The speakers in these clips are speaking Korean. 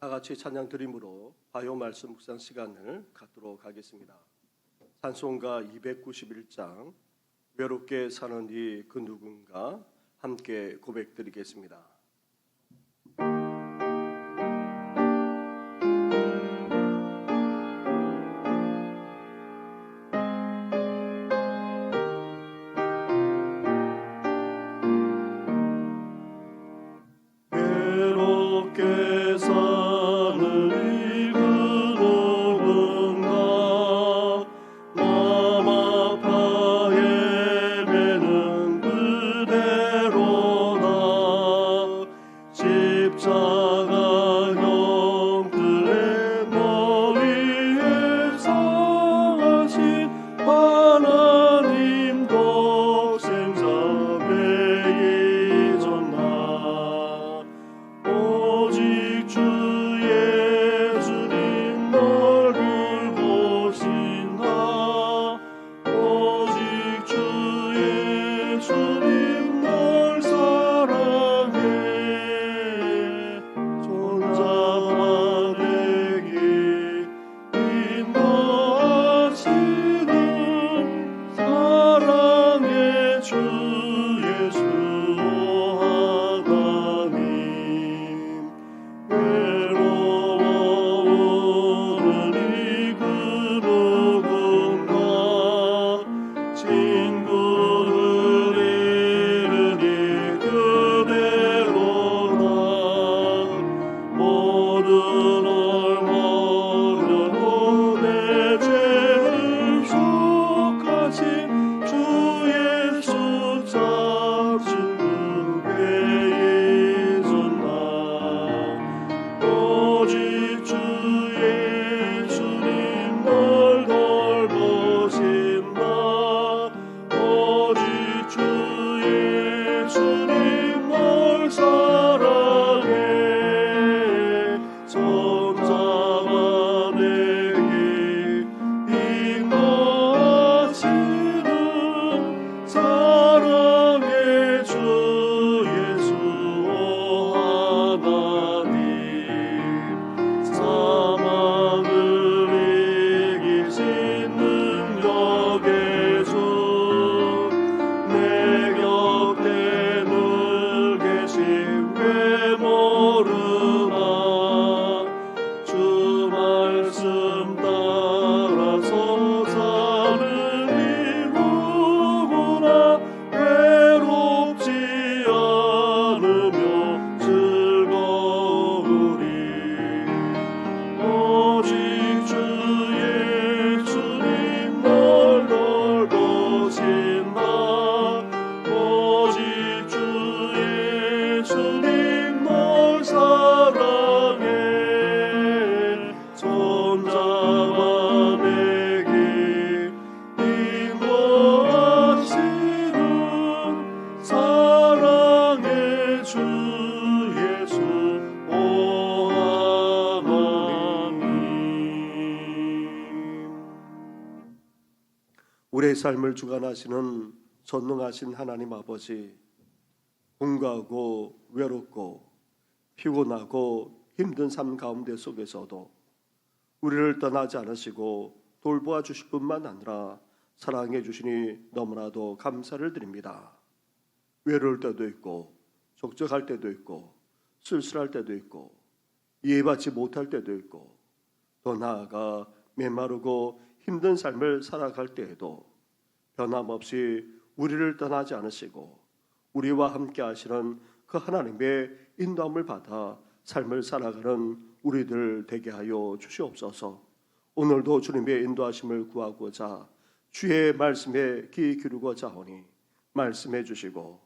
다 같이 찬양 드림으로 바요 말씀 묵상 시간을 갖도록 하겠습니다. 찬송가 291장 외롭게 사는 이 그 누군가 함께 고백드리겠습니다. 십자가 삶을 주관하시는 전능하신 하나님 아버지 공고하고 외롭고 피곤하고 힘든 삶 가운데 속에서도 우리를 떠나지 않으시고 돌보아 주실 뿐만 아니라 사랑해 주시니 너무나도 감사를 드립니다. 외로울 때도 있고 적적할 때도 있고 쓸쓸할 때도 있고 이해받지 못할 때도 있고 더 나아가 메마르고 힘든 삶을 살아갈 때에도 변함없이 우리를 떠나지 않으시고 우리와 함께 하시는 그 하나님의 인도함을 받아 삶을 살아가는 우리들 되게 하여 주시옵소서. 오늘도 주님의 인도하심을 구하고자 주의 말씀에 귀 기울이고자 하오니 말씀해 주시고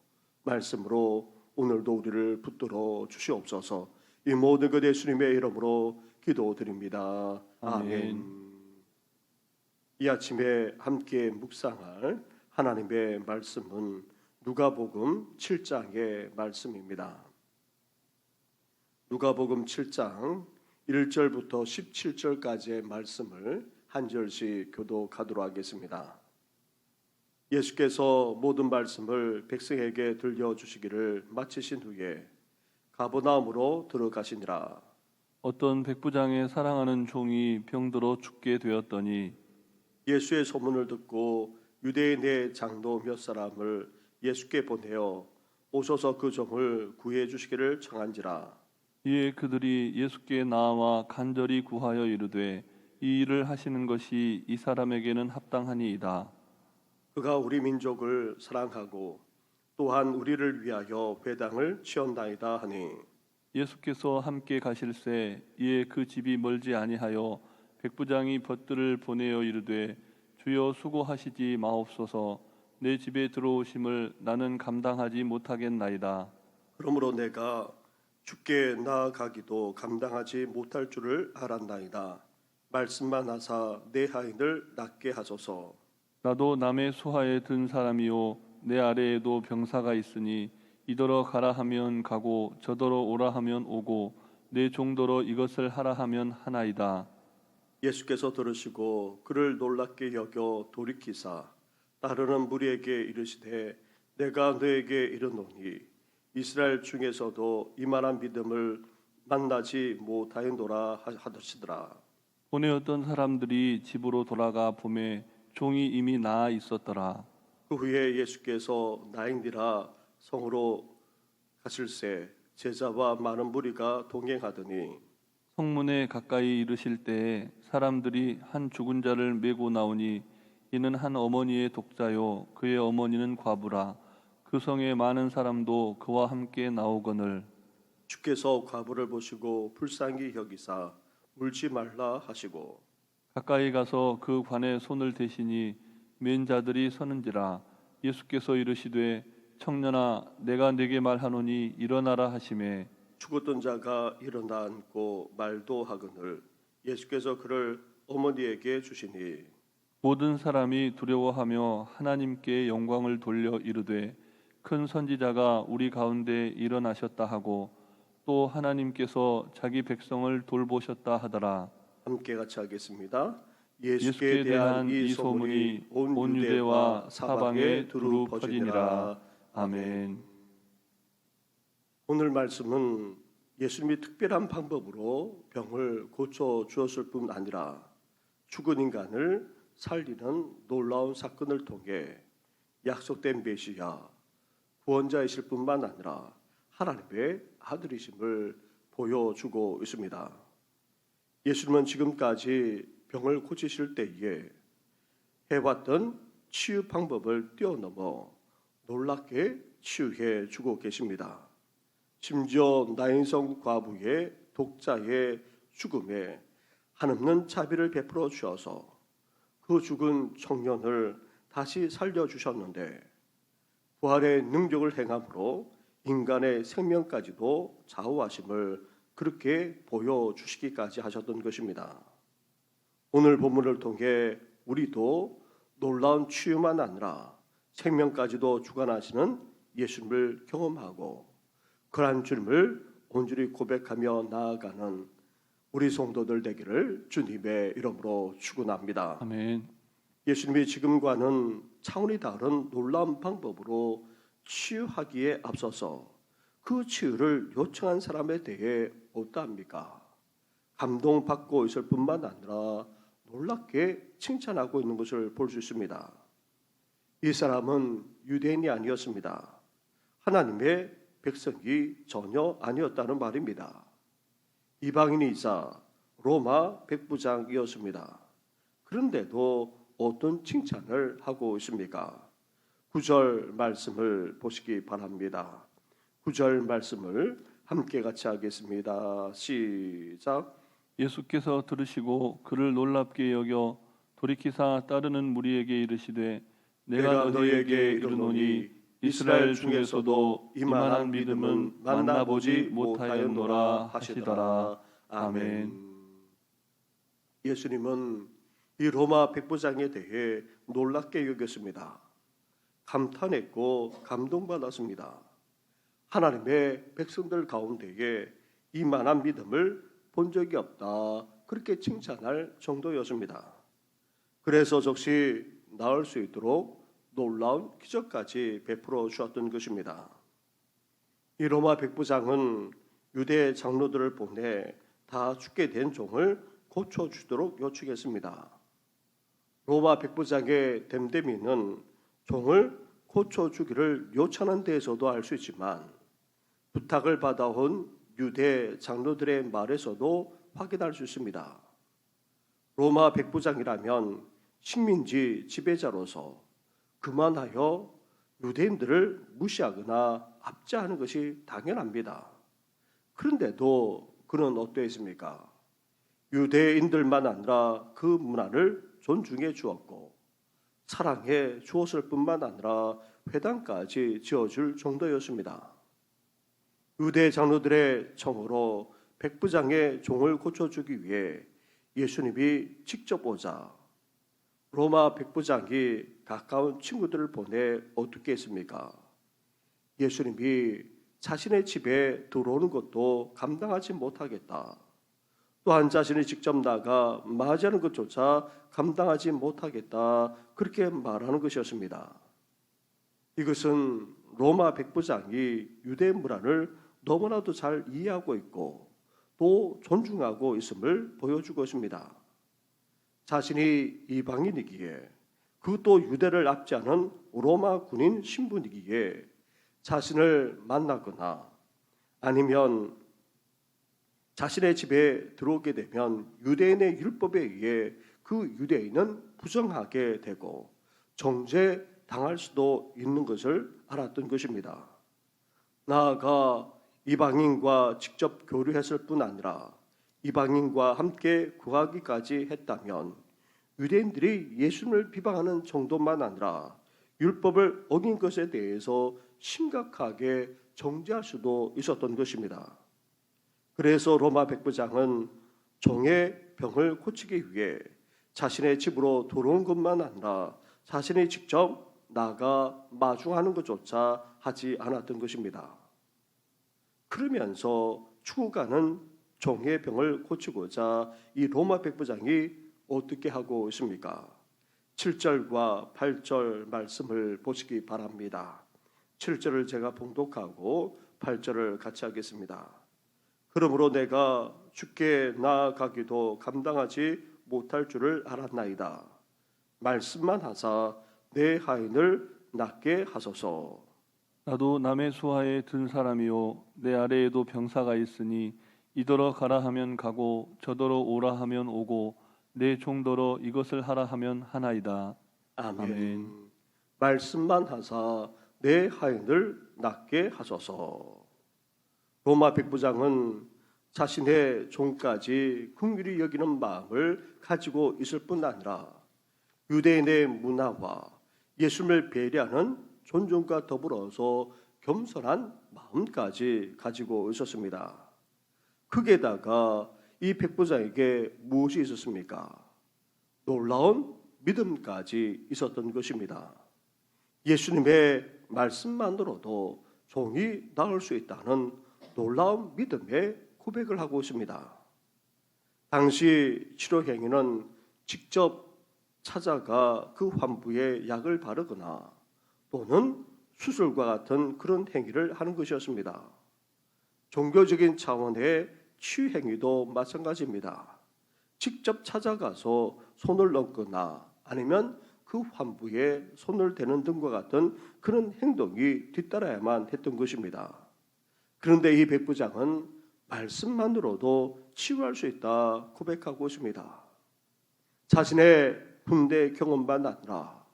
말씀으로 오늘도 우리를 붙들어 주시옵소서. 이 모든 것 예수님의 이름으로 기도드립니다. 아멘. 아멘. 이 아침에 함께 묵상할 하나님의 말씀은 누가복음 7장의 말씀입니다. 누가복음 7장 1절부터 17절까지의 말씀을 한 절씩 교독하도록 하겠습니다. 예수께서 모든 말씀을 백성에게 들려 주시기를 마치신 후에 가버나움으로 들어가시니라 어떤 백부장의 사랑하는 종이 병들어 죽게 되었더니 예수의 소문을 듣고 유대인의 장로 몇 사람을 예수께 보내어 오셔서 그 종을 구해 주시기를 청한지라 이에 그들이 예수께 나와 간절히 구하여 이르되 이 일을 하시는 것이 이 사람에게는 합당하니이다. 그가 우리 민족을 사랑하고 또한 우리를 위하여 회당을 치었나이다 하니 예수께서 함께 가실새 이에 그 집이 멀지 아니하여 백부장이 벗들을 보내어 이르되 주여 수고하시지 마옵소서 내 집에 들어오심을 나는 감당하지 못하겠나이다. 그러므로 내가 죽게 나아가기도 감당하지 못할 줄을 알았나이다 말씀만 하사 내 하인을 낫게 하소서 나도 남의 수하에 든 사람이요 내 아래에도 병사가 있으니 이더러 가라 하면 가고 저더러 오라 하면 오고 내 종더러 이것을 하라 하면 하나이다. 예수께서 들으시고 그를 놀랍게 여겨 돌이키사 따르는 무리에게 이르시되 내가 너에게 이르노니 이스라엘 중에서도 이만한 믿음을 만나지 못하였노라 하더시더라 보내었던 사람들이 집으로 돌아가 보매 종이 이미 나아 있었더라. 그 후에 예수께서 나인디라 성으로 가실새 제자와 많은 무리가 동행하더니 성문에 가까이 이르실 때에 사람들이 한 죽은 자를 메고 나오니 이는 한 어머니의 독자요 그의 어머니는 과부라. 그 성에 많은 사람도 그와 함께 나오거늘. 주께서 과부를 보시고 불쌍히 여기사 울지 말라 하시고 가까이 가서 그 관에 손을 대시니 맨 자들이 서는지라 예수께서 이르시되 청년아 내가 네게 말하노니 일어나라 하심에. 죽었던 자가 일어나 앉고 말도 하거늘 예수께서 그를 어머니에게 주시니 모든 사람이 두려워하며 하나님께 영광을 돌려 이르되 큰 선지자가 우리 가운데 일어나셨다 하고 또 하나님께서 자기 백성을 돌보셨다 하더라. 함께 같이 하겠습니다. 예수께 대한 이 소문이 온 유대와 사방에 두루 퍼지니라. 아멘. 오늘 말씀은 예수님이 특별한 방법으로 병을 고쳐 주었을 뿐 아니라 죽은 인간을 살리는 놀라운 사건을 통해 약속된 메시아 구원자이실 뿐만 아니라 하나님의 아들이심을 보여주고 있습니다. 예수님은 지금까지 병을 고치실 때에 해왔던 치유 방법을 뛰어넘어 놀랍게 치유해 주고 계십니다. 심지어 나인성 과부의 독자의 죽음에 한없는 자비를 베풀어 주셔서 그 죽은 청년을 다시 살려 주셨는데 부활의 능력을 행함으로 인간의 생명까지도 좌우하심을 그렇게 보여 주시기까지 하셨던 것입니다. 오늘 본문을 통해 우리도 놀라운 치유만 아니라 생명까지도 주관하시는 예수님을 경험하고 그러한 주님을 온전히 고백하며 나아가는 우리 성도들 되기를 주님의 이름으로 축원합니다. 아멘 예수님이 지금과는 차원이 다른 놀라운 방법으로 치유하기에 앞서서 그 치유를 요청한 사람에 대해 어떠합니까? 감동받고 있을 뿐만 아니라 놀랍게 칭찬하고 있는 것을 볼 수 있습니다. 이 사람은 유대인이 아니었습니다. 하나님의 백성이 전혀 아니었다는 말입니다. 이방인이자 로마 백부장이었습니다. 그런데도 어떤 칭찬을 하고 있습니까? 구절 말씀을 보시기 바랍니다. 구절 말씀을 함께 같이 하겠습니다. 시작. 예수께서 들으시고 그를 놀랍게 여겨 돌이키사 따르는 무리에게 이르시되 내가 너희에게 이르노니 이스라엘 중에서도 이만한 믿음은 만나보지 못하였노라 하시더라 아멘 예수님은 이 로마 백부장에 대해 놀랍게 여겼습니다. 감탄했고 감동받았습니다. 하나님의 백성들 가운데에 이만한 믿음을 본 적이 없다. 그렇게 칭찬할 정도였습니다. 그래서 즉시 나을 수 있도록 놀라운 기적까지 베풀어 주었던 것입니다. 이 로마 백부장은 유대 장로들을 보내 다 죽게 된 종을 고쳐 주도록 요청했습니다. 로마 백부장의 댐데미는 종을 고쳐 주기를 요청하는 데에서도 알 수 있지만 부탁을 받아온 유대 장로들의 말에서도 확인할 수 있습니다. 로마 백부장이라면 식민지 지배자로서 그만하여 유대인들을 무시하거나 압제하는 것이 당연합니다. 그런데도 그는 어떠했습니까? 유대인들만 아니라 그 문화를 존중해 주었고 사랑해 주었을 뿐만 아니라 회당까지 지어줄 정도였습니다. 유대 장로들의 청으로 백부장의 종을 고쳐주기 위해 예수님이 직접 오자 로마 백부장이 가까운 친구들을 보내 어떻게 했습니까? 예수님이 자신의 집에 들어오는 것도 감당하지 못하겠다. 또한 자신이 직접 나가 맞이하는 것조차 감당하지 못하겠다. 그렇게 말하는 것이었습니다. 이것은 로마 백부장이 유대 문화를 너무나도 잘 이해하고 있고 또 존중하고 있음을 보여주고 있습니다. 자신이 이방인이기에 그것도 유대를 압제하는 로마 군인 신분이기에 자신을 만나거나 아니면 자신의 집에 들어오게 되면 유대인의 율법에 의해 그 유대인은 부정하게 되고 정죄 당할 수도 있는 것을 알았던 것입니다. 나아가 이방인과 직접 교류했을 뿐 아니라 이방인과 함께 구하기까지 했다면 유대인들이 예수님을 비방하는 정도만 아니라 율법을 어긴 것에 대해서 심각하게 정죄할 수도 있었던 것입니다. 그래서 로마 백부장은 종의 병을 고치기 위해 자신의 집으로 들어온 것만 아니라 자신이 직접 나가 마주하는 것조차 하지 않았던 것입니다. 그러면서 추구가는 종의 병을 고치고자 이 로마 백부장이 어떻게 하고 있습니까? 7절과 8절 말씀을 보시기 바랍니다. 7절을 제가 봉독하고 8절을 같이 하겠습니다. 그러므로 내가 죽게 나아가기도 감당하지 못할 줄을 알았나이다. 말씀만 하사 내 하인을 낫게 하소서. 나도 남의 수하에 든 사람이요 내 아래에도 병사가 있으니 이더러 가라 하면 가고 저더러 오라 하면 오고 내 종더러 이것을 하라 하면 하나이다. 아멘. 아멘. 말씀만 하사 내 하인을 낫게 하소서. 로마 백부장은 자신의 종까지 긍휼히 여기는 마음을 가지고 있을 뿐 아니라 유대인의 문화와 예수님을 배려하는 존중과 더불어서 겸손한 마음까지 가지고 있었습니다. 극에다가 이 백부장에게 무엇이 있었습니까? 놀라운 믿음까지 있었던 것입니다. 예수님의 말씀만으로도 종이 나을 수 있다는 놀라운 믿음의 고백을 하고 있습니다. 당시 치료 행위는 직접 찾아가 그 환부에 약을 바르거나 또는 수술과 같은 그런 행위를 하는 것이었습니다. 종교적인 차원의 치유 행위도 마찬가지입니다. 직접 찾아가서 손을 넣거나 아니면 그 환부에 손을 대는 등과 같은 그런 행동이 뒤따라야만 했던 것입니다. 그런데 이 백부장은 말씀만으로도 치유할 수 있다 고백하고 있습니다. 자신의 군대 경험만 아니라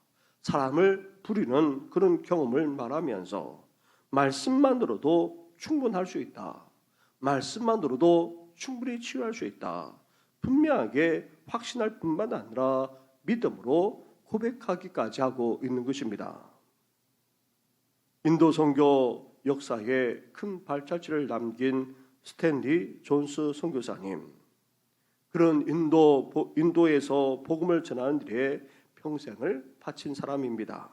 사람을 부리는 그런 경험을 말하면서 말씀만으로도 충분할 수 있다. 말씀만으로도 충분히 치유할 수 있다. 분명하게 확신할 뿐만 아니라 믿음으로 고백하기까지 하고 있는 것입니다. 인도 선교 역사에 큰 발자취를 남긴 스탠리 존스 선교사님. 그런 인도 인도에서 복음을 전하는 일에 평생을 바친 사람입니다.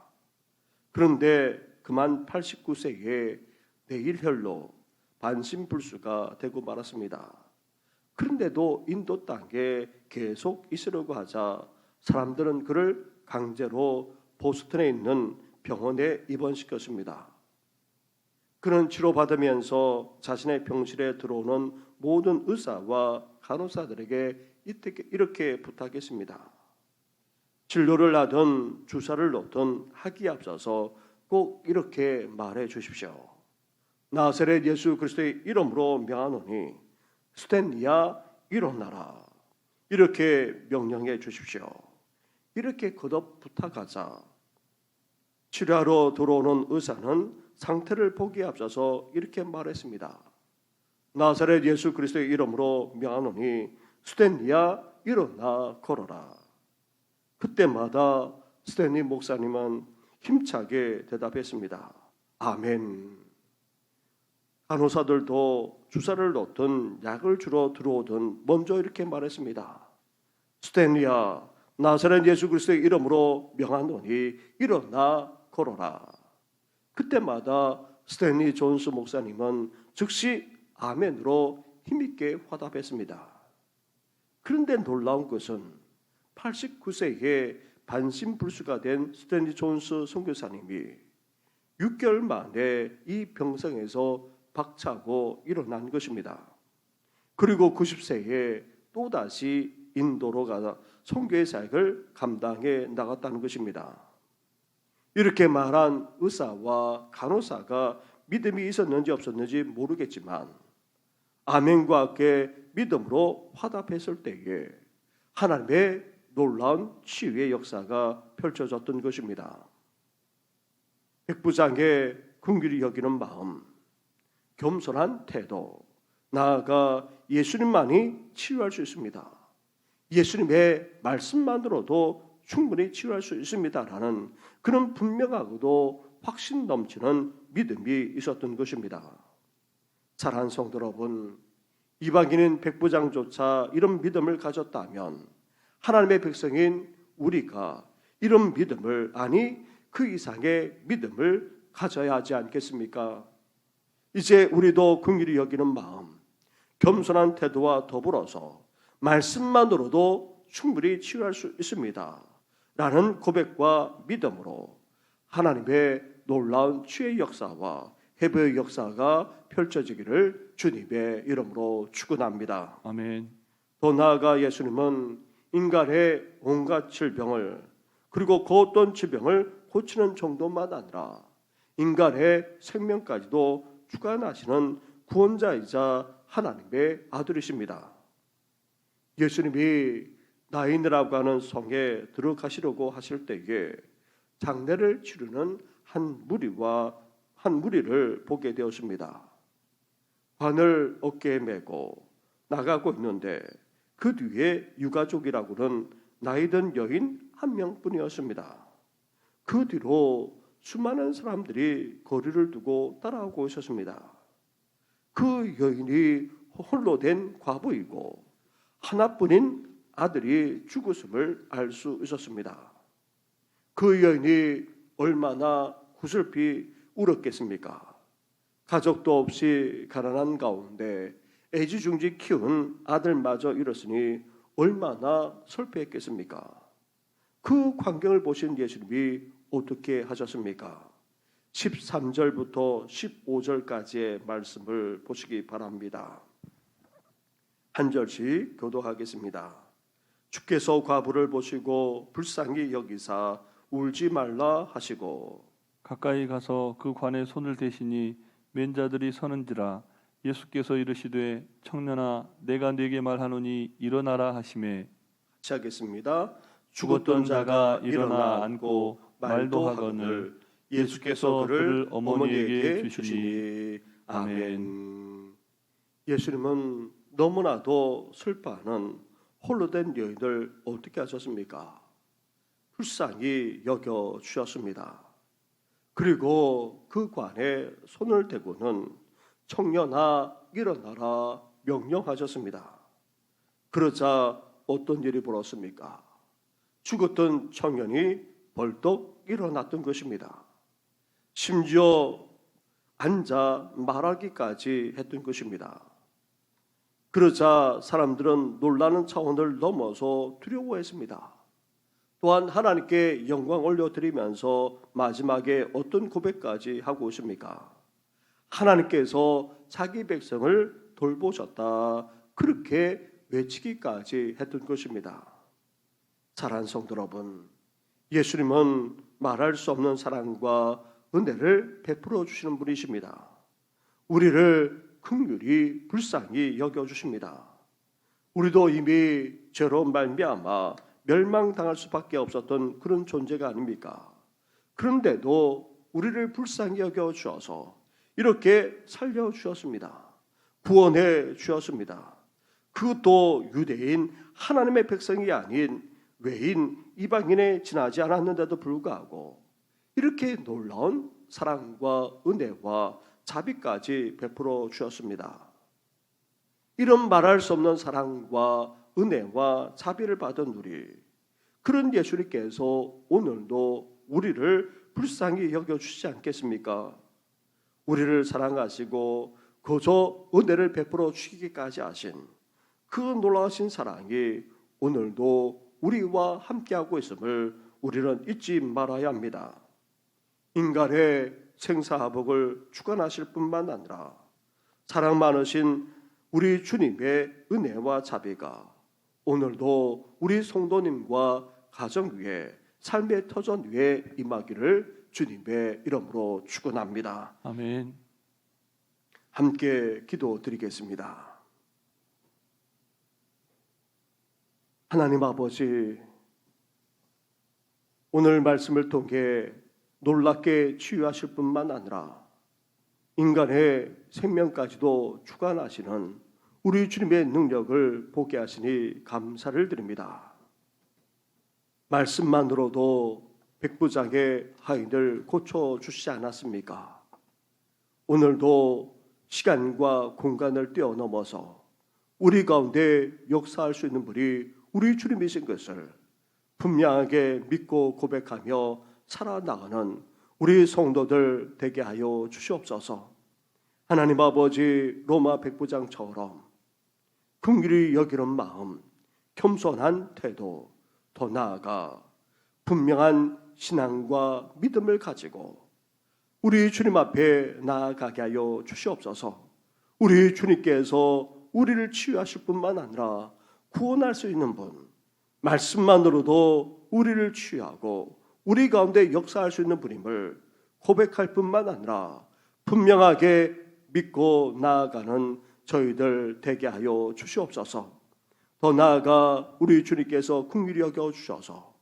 그런데 그만 89세에 내일혈로 반신불수가 되고 말았습니다. 그런데도 인도 땅에 계속 있으려고 하자 사람들은 그를 강제로 보스턴에 있는 병원에 입원시켰습니다. 그는 치료받으면서 자신의 병실에 들어오는 모든 의사와 간호사들에게 이렇게, 부탁했습니다. 진료를 하든 주사를 놓든 하기에 앞서서 꼭 이렇게 말해 주십시오. 나사렛 예수 그리스도의 이름으로 명하노니 스탠리야 일어나라. 이렇게 명령해 주십시오. 이렇게 거듭 부탁하자 치료하러 들어오는 의사는 상태를 보기에 앞서서 이렇게 말했습니다. 나사렛 예수 그리스도의 이름으로 명하노니 스탠리야 일어나 걸어라. 그때마다 스탠리 목사님은 힘차게 대답했습니다. 아멘. 간호사들도 주사를 놓든 약을 주러 들어오든 먼저 이렇게 말했습니다. 스탠리야, 나사렛 예수 그리스도의 이름으로 명하노니 일어나 걸어라. 그때마다 스탠리 존스 목사님은 즉시 아멘으로 힘있게 화답했습니다. 그런데 놀라운 것은 89세에 반신불수가 된 스탠리 존스 선교사님이 6개월 만에 이 병상에서 박차고 일어난 것입니다. 그리고 90세에 또다시 인도로 가서 선교의 사역을 감당해 나갔다는 것입니다. 이렇게 말한 의사와 간호사가 믿음이 있었는지 없었는지 모르겠지만 아멘과 함께 믿음으로 화답했을 때에 하나님의 놀라운 치유의 역사가 펼쳐졌던 것입니다. 백부장의 긍휼히 여기는 마음, 겸손한 태도, 나아가 예수님만이 치유할 수 있습니다. 예수님의 말씀만으로도 충분히 치유할 수 있습니다라는 그런 분명하고도 확신 넘치는 믿음이 있었던 것입니다. 사랑하는 성도 여러분, 이방인인 백부장조차 이런 믿음을 가졌다면 하나님의 백성인 우리가 이런 믿음을 아니 그 이상의 믿음을 가져야 하지 않겠습니까? 이제 우리도 긍휼히 여기는 마음, 겸손한 태도와 더불어서 말씀만으로도 충분히 치유할 수 있습니다. 라는 고백과 믿음으로 하나님의 놀라운 치유의 역사와 해부의 역사가 펼쳐지기를 주님의 이름으로 축원합니다. 아멘. 더 나아가 예수님은 인간의 온갖 질병을 그리고 그 어떤 질병을 고치는 정도만 아니라 인간의 생명까지도 주관하시는 구원자이자 하나님의 아들이십니다. 예수님이 나인이라고 하는 성에 들어가시려고 하실 때에 장례를 치르는 한 무리와 한 무리를 보게 되었습니다. 관을 어깨에 메고 나가고 있는데 그 뒤에 유가족이라고는 나이든 여인 한 명뿐이었습니다. 그 뒤로 수많은 사람들이 거리를 두고 따라오고 있었습니다. 그 여인이 홀로 된 과부이고 하나뿐인 아들이 죽었음을 알 수 있었습니다. 그 여인이 얼마나 구슬피 울었겠습니까? 가족도 없이 가난한 가운데 애지중지 키운 아들마저 잃었으니 얼마나 슬퍼했겠습니까? 그 광경을 보신 예수님이 어떻게 하셨습니까? 13절부터 15절까지의 말씀을 보시기 바랍니다. 한 절씩 교도하겠습니다. 주께서 과부를 보시고 불쌍히 여기사 울지 말라 하시고 가까이 가서 그 관에 손을 대시니 맨자들이 서는지라 예수께서 이르시되 청년아 내가 네게 말하노니 일어나라 하심에 같이 하겠습니다. 죽었던 자가 일어나 앉고 말도 하거늘 예수께서 그를 어머니에게 주시니 아멘. 예수님은 너무나도 슬퍼하는 홀로 된 여인을 어떻게 하셨습니까? 불쌍히 여겨 주셨습니다. 그리고 그 관에 손을 대고는 청년아 일어나라 명령하셨습니다. 그러자 어떤 일이 벌었습니까? 죽었던 청년이 벌떡 일어났던 것입니다. 심지어 앉아 말하기까지 했던 것입니다. 그러자 사람들은 놀라는 차원을 넘어서 두려워했습니다. 또한 하나님께 영광 올려드리면서 마지막에 어떤 고백까지 하고 오십니까? 하나님께서 자기 백성을 돌보셨다. 그렇게 외치기까지 했던 것입니다. 사랑하는 성도 여러분, 예수님은 말할 수 없는 사랑과 은혜를 베풀어 주시는 분이십니다. 우리를 긍휼히 불쌍히 여겨 주십니다. 우리도 이미 죄로 말미암아 멸망당할 수밖에 없었던 그런 존재가 아닙니까? 그런데도 우리를 불쌍히 여겨 주어서 이렇게 살려 주었습니다. 구원해 주었습니다. 그것도 유대인 하나님의 백성이 아닌 외인 이방인에 지나지 않았는데도 불구하고 이렇게 놀라운 사랑과 은혜와 자비까지 베풀어 주었습니다. 이런 말할 수 없는 사랑과 은혜와 자비를 받은 우리 그런 예수님께서 오늘도 우리를 불쌍히 여겨 주시지 않겠습니까? 우리를 사랑하시고 거저 은혜를 베풀어 주시기까지 하신 그 놀라우신 사랑이 오늘도 우리와 함께하고 있음을 우리는 잊지 말아야 합니다. 인간의 생사화복을 주관하실 뿐만 아니라 사랑 많으신 우리 주님의 은혜와 자비가 오늘도 우리 성도님과 가정 위에 삶의 터전 위에 임하기를 주님의 이름으로 축원합니다. 아멘. 함께 기도드리겠습니다. 하나님 아버지, 오늘 말씀을 통해 놀랍게 치유하실 뿐만 아니라 인간의 생명까지도 주관하시는 우리 주님의 능력을 보게 하시니 감사를 드립니다. 말씀만으로도 백부장의 하인을 고쳐 주시지 않았습니까? 오늘도 시간과 공간을 뛰어넘어서 우리 가운데 역사할 수 있는 분이 우리 주님이신 것을 분명하게 믿고 고백하며 살아나가는 우리 성도들 되게 하여 주시옵소서. 하나님 아버지 로마 백부장처럼 긍휼히 여기는 마음, 겸손한 태도, 더 나아가 분명한 신앙과 믿음을 가지고 우리 주님 앞에 나아가게 하여 주시옵소서. 우리 주님께서 우리를 치유하실 뿐만 아니라 구원할 수 있는 분, 말씀만으로도 우리를 치유하고 우리 가운데 역사할 수 있는 분임을 고백할 뿐만 아니라 분명하게 믿고 나아가는 저희들 되게 하여 주시옵소서. 더 나아가 우리 주님께서 긍휼히 여겨 주셔서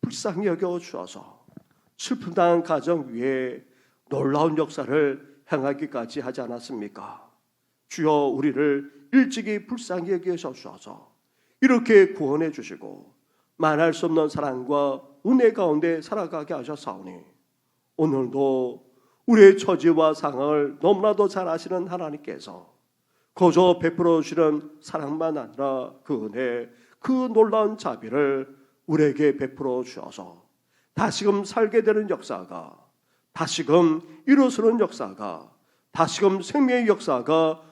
불쌍히 여겨 주셔서 슬픔 당한 가정 위에 놀라운 역사를 행하기까지 하지 않았습니까? 주여 우리를 일찍이 불쌍히 여겨 주셔서 이렇게 구원해 주시고 말할 수 없는 사랑과 은혜 가운데 살아가게 하셨사오니 오늘도 우리의 처지와 상황을 너무나도 잘 아시는 하나님께서 거저 베풀어 주시는 사랑만 아니라 그 은혜, 그 놀라운 자비를 우리에게 베풀어 주셔서 다시금 살게 되는 역사가 다시금 일어서는 역사가 다시금 생명의 역사가